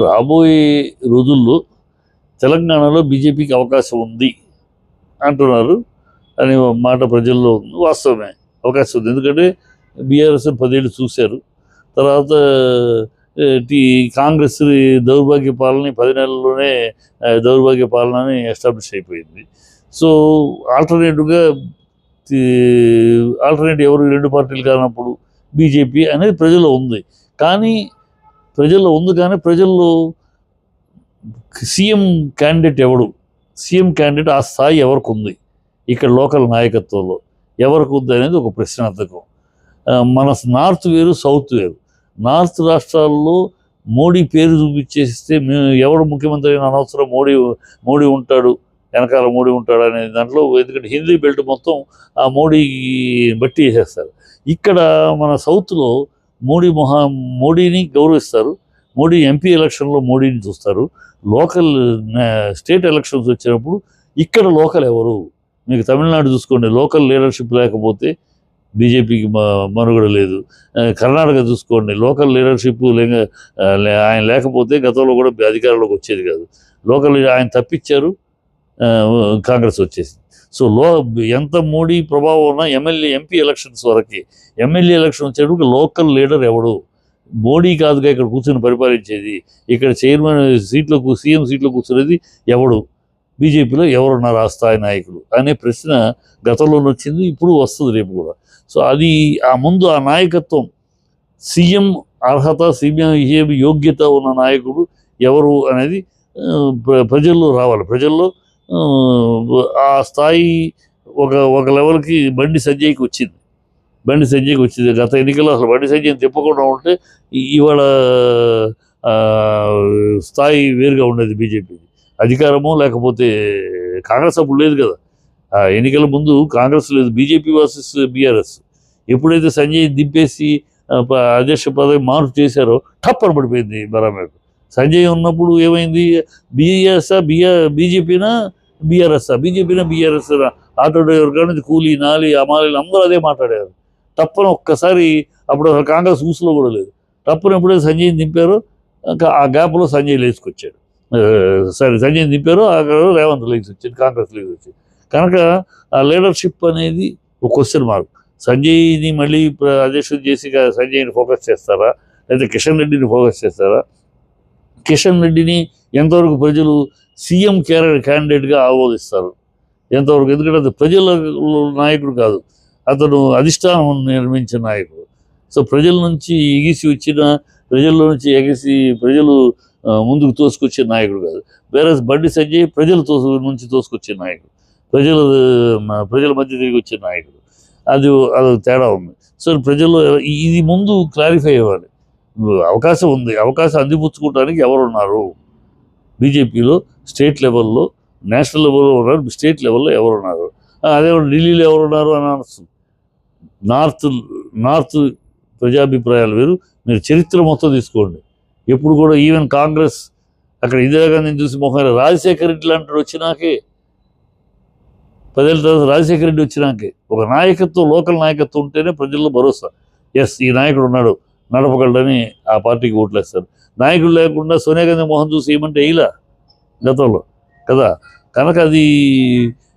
రాబోయే రోజుల్లో తెలంగాణలో బీజేపీకి అవకాశం ఉంది అంటున్నారు. అనే మాట ప్రజల్లో ఉంది. వాస్తవమే. అవకాశం ఉంది. ఎందుకంటే బీఆర్ఎస్ పదేళ్ళు చూశారు. తర్వాత టీ కాంగ్రెస్ దౌర్భాగ్య పాలన పది నెలల్లోనే దౌర్భాగ్య పాలన అని ఎస్టాబ్లిష్ అయిపోయింది. సో ఆల్టర్నేటివ్గా ఆల్టర్నేటివ్ ఎవరు రెండు పార్టీలు కానప్పుడు బీజేపీ అనేది ప్రజల్లో ఉంది. కానీ ప్రజల్లో ఉంది కానీ ప్రజల్లో సీఎం క్యాండిడేట్ ఎవడు? సీఎం క్యాండిడేట్ ఆ స్థాయి ఎవరికి ఉంది ఇక్కడ లోకల్ నాయకత్వంలో ఎవరికి ఉంది అనేది ఒక ప్రశ్నార్థకం. మన నార్త్ వేరు సౌత్ వేరు. నార్త్ రాష్ట్రాల్లో మోడీ పేరు చూపించేస్తే మేము ఎవడు ముఖ్యమంత్రి అయినా అనవసరం మోడీ మోడీ ఉంటాడు వెనకాల మోడీ ఉంటాడు అనే దాంట్లో ఎందుకంటే హిందీ బెల్ట్ మొత్తం ఆ మోడీ బట్టి వేసేస్తారు. ఇక్కడ మన సౌత్లో మోడీ మొహా మోడీని గౌరవిస్తారు. మోడీ ఎంపీ ఎలక్షన్లో మోడీని చూస్తారు. లోకల్ స్టేట్ ఎలక్షన్స్ వచ్చినప్పుడు ఇక్కడ లోకల్ ఎవరు? మీకు తమిళనాడు చూసుకోండి. లోకల్ లీడర్షిప్ లేకపోతే బీజేపీకి మనుగడ లేదు. కర్ణాటక చూసుకోండి. లోకల్ లీడర్షిప్ లేక లే- ఆయన లేకపోతే గతంలో కూడా అధికారంలోకి వచ్చేది కాదు. లోకల్ ఆయన తప్పించారు. కాంగ్రెస్ వచ్చేసింది. సో లో ఎంత మోడీ ప్రభావం ఉన్నా ఎమ్మెల్యే ఎంపీ ఎలక్షన్స్ వరకు ఎమ్మెల్యే ఎలక్షన్ వచ్చేటప్పుడు లోకల్ లీడర్ ఎవడు? మోడీ కాదుగా ఇక్కడ కూర్చొని పరిపాలించేది. ఇక్కడ చైర్మన్ సీట్లో సీఎం సీట్లో కూర్చునేది ఎవడు? బీజేపీలో ఎవరున్నారు ఆ స్థాయి నాయకులు? అనే ప్రశ్న గతంలో వచ్చింది ఇప్పుడు వస్తుంది రేపు కూడా. సో అది ఆ ముందు ఆ నాయకత్వం సీఎం అర్హత సీఎం యోగ్యత ఉన్న నాయకుడు ఎవరు అనేది ప్ర- ప్రజల్లో రావాలి. ప్రజల్లో ఆ, స్థాయి ఒక ఒక లెవెల్కి బండి సంజయ్కి వచ్చింది. బండి సంజయ్కి వచ్చింది. గత ఎన్నికల్లో అసలు బండి సంజయ్ని తిప్పకుండా ఉంటే ఇవాళ స్థాయి వేరుగా ఉండేది బీజేపీకి అధికారము లేకపోతే కాంగ్రెస్ అప్పుడు లేదు కదా. ఆ ఎన్నికల ముందు కాంగ్రెస్ లేదు బీజేపీ వర్సెస్ బీఆర్ఎస్. ఎప్పుడైతే సంజయ్ దింపేసి ప- అధ్యక్ష పదవి మార్పు చేశారో టప్పని పడిపోయింది బరామేకు సంజయ్ ఉన్నప్పుడు ఏమైంది? బీఎస్ఆ బిఆర్ బీజేపీనా? బీఆర్ఎస్ఆ బీజేపీనే బీఆర్ఎస్ ఆటో డ్రైవర్ కాడ నుంచి కూలీ నాలి అమాలీలు అందరూ అదే మాట్లాడారు. తప్పన ఒక్కసారి అప్పుడు అసలు కాంగ్రెస్ ఊసులో కూడా లేదు. తప్పని ఎప్పుడైతే సంజయ్ని దింపారో ఇంకా ఆ గ్యాప్లో సంజయ్ లేచుకొచ్చాడు సరే సంజయ్ దింపారు ఆ రేవంత్ లేచి వచ్చింది కాంగ్రెస్ లేచి వచ్చింది. కనుక ఆ లీడర్షిప్ అనేది ఒక క్వశ్చన్ మార్క్. సంజయ్ని మళ్ళీ అధ్యక్షుడు చేసి సంజయ్ని ఫోకస్ చేస్తారా? లేదా కిషన్ రెడ్డిని ఫోకస్ చేస్తారా? కిషన్ రెడ్డిని ఎంతవరకు ప్రజలు సీఎం క్యారెక్టర్ క్యాండిడేట్గా ఆమోదిస్తారు. ఎంతవరకు? ఎందుకంటే అది ప్రజల నాయకుడు కాదు. అతను అధిష్టానం నిర్మించిన నాయకుడు. సో ప్రజల నుంచి ఎగిసి వచ్చిన ప్రజల నుంచి ఎగిసి ప్రజలు ముందుకు తోసుకొచ్చే నాయకుడు కాదు. వేరే బండి సంజయ్ ప్రజలు తోసు నుంచి తోసుకొచ్చే నాయకుడు. ప్రజలు ప్రజల మధ్య తిరిగి వచ్చే నాయకుడు. అది అది తేడా ఉంది. సో ప్రజలు ఇది ముందు క్లారిఫై అవ్వాలి. అవకాశం ఉంది. అవకాశం అందిపుచ్చుకోవడానికి ఎవరు ఉన్నారు బీజేపీలో స్టేట్ లెవెల్లో నేషనల్ లెవెల్లో ఉన్నారు స్టేట్ లెవెల్లో ఎవరు ఉన్నారు? అదే ఢిల్లీలో ఎవరు ఉన్నారు అని అనొచ్చు. నార్త్ నార్త్ ప్రజాభిప్రాయాలు వేరు. మీరు చరిత్ర మొత్తం తీసుకోండి. ఎప్పుడు కూడా ఈవెన్ కాంగ్రెస్ అక్కడ ఇందిరాగాంధీని చూసి మొహం రాజశేఖర రెడ్డి లాంటి వచ్చినాకే. పదేళ్ళ తర్వాత రాజశేఖర రెడ్డి వచ్చినాకే. ఒక నాయకత్వం లోకల్ నాయకత్వం ఉంటేనే ప్రజల్లో భరోసా. ఎస్ ఈ నాయకుడు ఉన్నాడు. నడపగలడని ఆ పార్టీకి ఓట్లేస్తారు. నాయకుడు లేకుండా సోనియా గాంధీ మోహన్ చూసి ఏమంటే ఇలా? గతంలో కదా? కనుక అది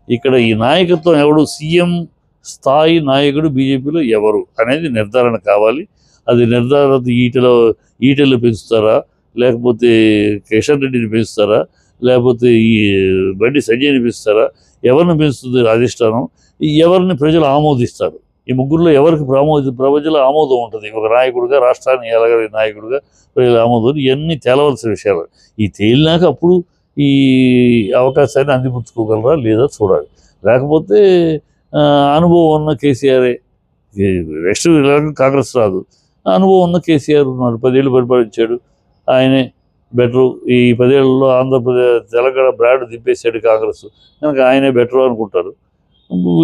ఇక్కడ ఈ నాయకత్వం ఎవడు? సీఎం స్థాయి నాయకుడు బీజేపీలో ఎవరు అనేది నిర్ధారణ కావాలి. అది నిర్ధారణ ఈటలో ఈటెలు పెంచుతారా? లేకపోతే కిషన్ రెడ్డిని పెంచుతారా? లేకపోతే ఈ బండి సంజయ్ని పెంచుతారా? ఎవరిని పెంచుతుంది అధిష్టానం? ఈ ఎవరిని ప్రజలు ఆమోదిస్తారు? ఈ ముగ్గురులో ఎవరికి ప్రమోద ప్రజల ఆమోదం ఉంటుంది? ఒక నాయకుడిగా రాష్ట్రాన్ని ఎలాగ నాయకుడిగా ప్రజల ఆమోదం ఇవన్నీ తేలవలసిన విషయాలు. ఈ తేలినాక అప్పుడు ఈ అవకాశాన్ని అందిపుచ్చుకోగలరా లేదా చూడాలి. లేకపోతే అనుభవం ఉన్న కేసీఆరే నెక్స్ట్ కాంగ్రెస్ రాదు. అనుభవం ఉన్న కేసీఆర్ ఉన్నాడు పదేళ్ళు పరిపాలించాడు. ఆయనే బెటరు. ఈ పదేళ్ళలో ఆంధ్రప్రదేశ్ తెలంగాణ బ్రాండ్ దింపేశాడు కాంగ్రెస్. కనుక ఆయనే బెటర్ అనుకుంటారు.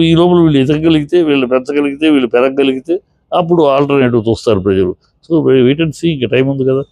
ఈ లోపల వీళ్ళు ఎదగలిగితే వీళ్ళు పెంచగలిగితే వీళ్ళు పెరగగలిగితే అప్పుడు ఆల్టర్నేటివ్ చూస్తారు ప్రజలు. సో వెయిట్ అండ్ సీ ఇంకా టైం ఉంది కదా.